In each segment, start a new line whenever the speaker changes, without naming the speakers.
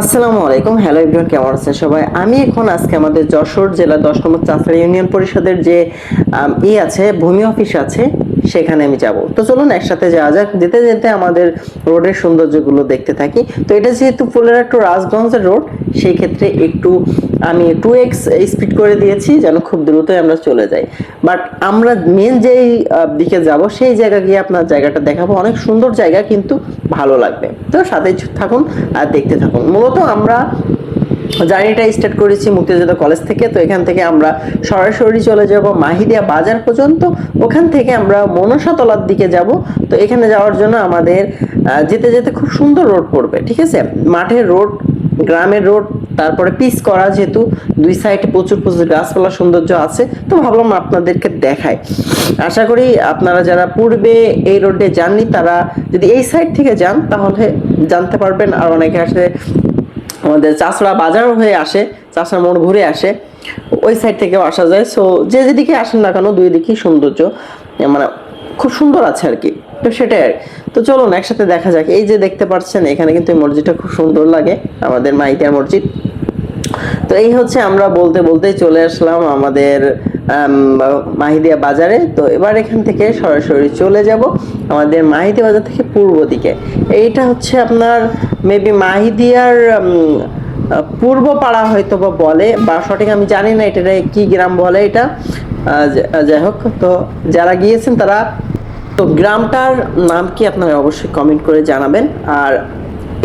আসসালামু আলাইকুম। Hello everyone কেমন আছেন সবাই? আমি এখন আজকে আমাদের যশোর জেলা দশ নম্বর চাষড়া ইউনিয়ন পরিষদের যে ই আছে, ভূমি অফিস আছে সেখানে আমি যাব। তো চলুন একসাথে যাওয়া যাক। যেতে যেতে আমাদের রোডের সৌন্দর্যগুলো দেখতে থাকি। তো এটা যেহেতু ফুলের একটু রাজগঞ্জের রোড সেই ক্ষেত্রে একটু আমি টু এক্স স্পিড করে দিয়েছি যেন খুব দ্রুতই আমরা চলে যাই। বাট আমরা মেন যেই দিকে যাব, সেই জায়গা গিয়ে আপনার জায়গাটা দেখাবো। অনেক সুন্দর জায়গা, কিন্তু ভালো লাগবে। তো সাথে থাকুন আর দেখতে থাকুন। মূলত আমরা জার্নিটা স্টার্ট করেছি মুক্তিযোদ্ধা কলেজ থেকে। তো এখান থেকে আমরা সরাসরি চলে যাব মাহিদিয়া বাজার পর্যন্ত। ওখান থেকে আমরা মনসাতলার দিকে যাব। তো এখানে যাওয়ার জন্য আমাদের যেতে যেতে খুব সুন্দর রোড পড়বে, ঠিক আছে? মাঠের রোড, গ্রামের রোড, তারপরে পিস করা যেহেতু, দুই সাইডে প্রচুর প্রচুর গাছপালা সৌন্দর্য আছে। তো ভাবলাম আপনাদেরকে দেখায় আশা করি আপনারা যারা পূর্বে এই রোডে যাননি, তারা যদি এই সাইড থেকে যান, তাহলে জানতে পারবেন। আর অনেকে আসলে আমাদের চাষড়া বাজার হয়ে আসে চাষড়া মোড় ঘুরে আসে ওই সাইড থেকেও আসা যায়। সো যে যেদিকে আসেন না কেন দুই দিকেই সৌন্দর্য মানে খুব সুন্দর আছে আর কি। তো সেটাই আর। তো চলুন একসাথে দেখা যাক। এই যে দেখতে পাচ্ছেন এখানে কিন্তু এই মসজিদটা খুব সুন্দর লাগে আমাদের মাইতিয়ার মসজিদ। তো এই হচ্ছে আমরা বলতে বলতেই চলে আসলাম আমাদের আম, মাহিদিয়া বাজারে। তো এবার এখান থেকে সরাসরি চলে যাব আমাদের মাহিদিয়া বাজার থেকে পূর্ব দিকে। এইটা হচ্ছে আপনার মেবি মাহিদিয়ার পূর্ব পাড়া হয়তো বা বলে, বা সঠিক আমি জানি না এটা কি গ্রাম বলে এটা। যাই হোক, তো যারা গিয়েছেন তারা, তো গ্রামটার নাম কি আপনারা অবশ্যই কমেন্ট করে জানাবেন। আর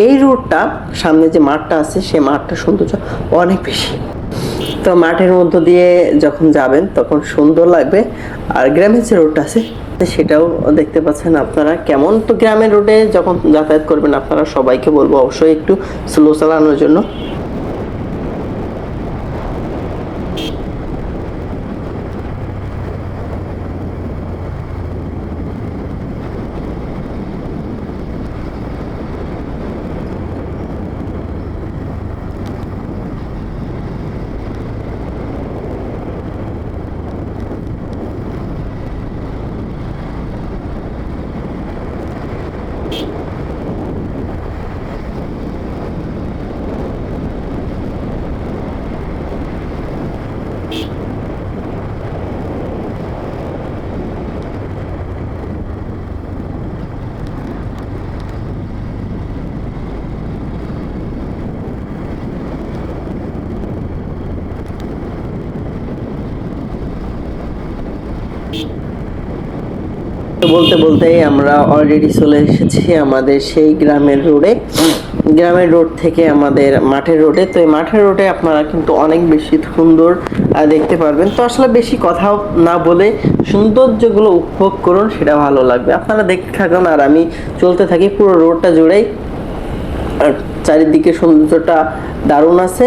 এই রোডটা সামনে যে মাঠটা আছে সেই মাঠটা সৌন্দর্য অনেক বেশি। তো মাঠের মধ্য দিয়ে যখন যাবেন, তখন সুন্দর লাগবে। আর গ্রামের যে রোডটা আছে, সেটাও দেখতে পাচ্ছেন আপনারা কেমন। তো গ্রামের রোডে যখন যাতায়াত করবেন, আপনারা সবাইকে বলব অবশ্যই একটু স্লো চালানোর জন্য। বলতে বলতেই আমরা অলরেডি চলে এসেছি আমাদের সেই গ্রামের রোডে। গ্রামের রোড থেকে আমাদের মাঠের রোডে। তো এই মাঠের রোডে আপনারা কিন্তু অনেক বেশি সুন্দর দেখতে পারবেন। তো আসলে বেশি কথাও না বলে সৌন্দর্যগুলো উপভোগ করুন, সেটা ভালো লাগবে। আপনারা দেখতে থাকুন আর আমি চলতে থাকি পুরো রোডটা জুড়েই। আর চারিদিকে সৌন্দর্যটা দারুণ আছে।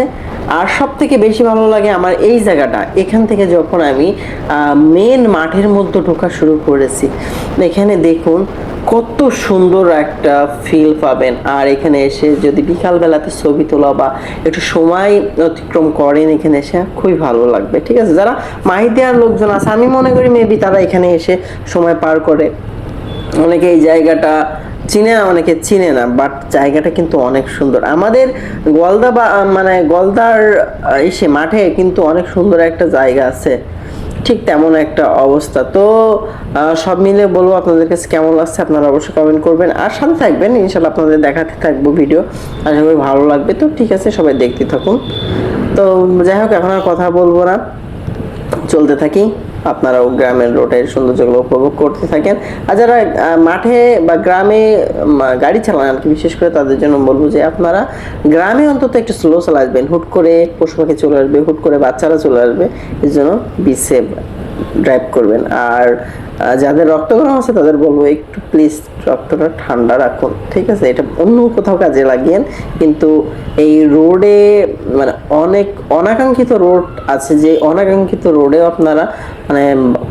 আর সব থেকে বেশি ভালো লাগে আমার এই জায়গাটা। এখান থেকে যখন আমি মেন মাঠের মধ্যে ঢোকা শুরু করেছি, এখানে দেখুন কত সুন্দর একটা ফিল পাবেন। আর এখানে এসে যদি বিকালবেলাতে ছবি তোলা বা একটু সময় অতিক্রম করেন, এখানে এসে খুবই ভালো লাগবে, ঠিক আছে? যারা মাহিদিয়ার লোকজন আছে, আমি মনে করি মেবি তারা এখানে এসে সময় পার করে। অনেকে এই জায়গাটা চিনে না, অনেকে চিনে না বাট জায়গাটা কিন্তু অনেক সুন্দর। আমাদের গলদা বা মানে গলদার ইসে মাঠে কিন্তু অনেক সুন্দর একটা জায়গা আছে। ঠিক তেমন একটা অবস্থা। তো সব মিলে বলব আপনাদের কাছে কেমন লাগছে, আপনারা অবশ্যই কমেন্ট করবেন। আর সাথে থাকবেন, ইনশাল্লাহ আপনাদের দেখাতে থাকব ভিডিও আশা করি ভালো লাগবে। তো ঠিক আছে, সবাই দেখতে থাকুন। তো যাই হোক, এখন আর কথা বলব না। চলতে থাকি। আপনারাও গ্রামের রোডের সৌন্দর্যগুলো উপভোগ করতে থাকেন। আর যারা মাঠে বা গ্রামে গাড়ি চালান আর কি, বিশেষ করে তাদের জন্য বলব যে আপনারা গ্রামে অন্তত একটু স্লো চালাবেন হুট করে পশু পাখি চলে আসবে, হুট করে বাচ্চারা চলে আসবে। এর জন্য বি সেফ ড্রাইভ করবেন। আর যাদের রক্ত গরম আছে, তাদের বলব একটু প্লিজ রক্তটা ঠান্ডা রাখুন, ঠিক আছে? এটা অন্য কোথাও কাজে লাগিয়েন, কিন্তু এই রোডে মানে অনেক অনাকাঙ্ক্ষিত রোড আছে, যে অনাকাঙ্ক্ষিত রোডেও আপনারা মানে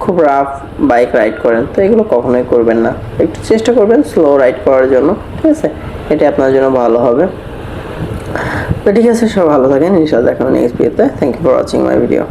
খুব রাফ বাইক রাইড করেন, তো এগুলো কখনোই করবেন না। একটু চেষ্টা করবেন স্লো রাইড করার জন্য, ঠিক আছে? এটা আপনার জন্য ভালো হবে। তো ঠিক আছে সব ভালো থাকেন। ইনশাল্লাহ দেখাবেন নেক্সট ভিডিওতে thank you for watching my video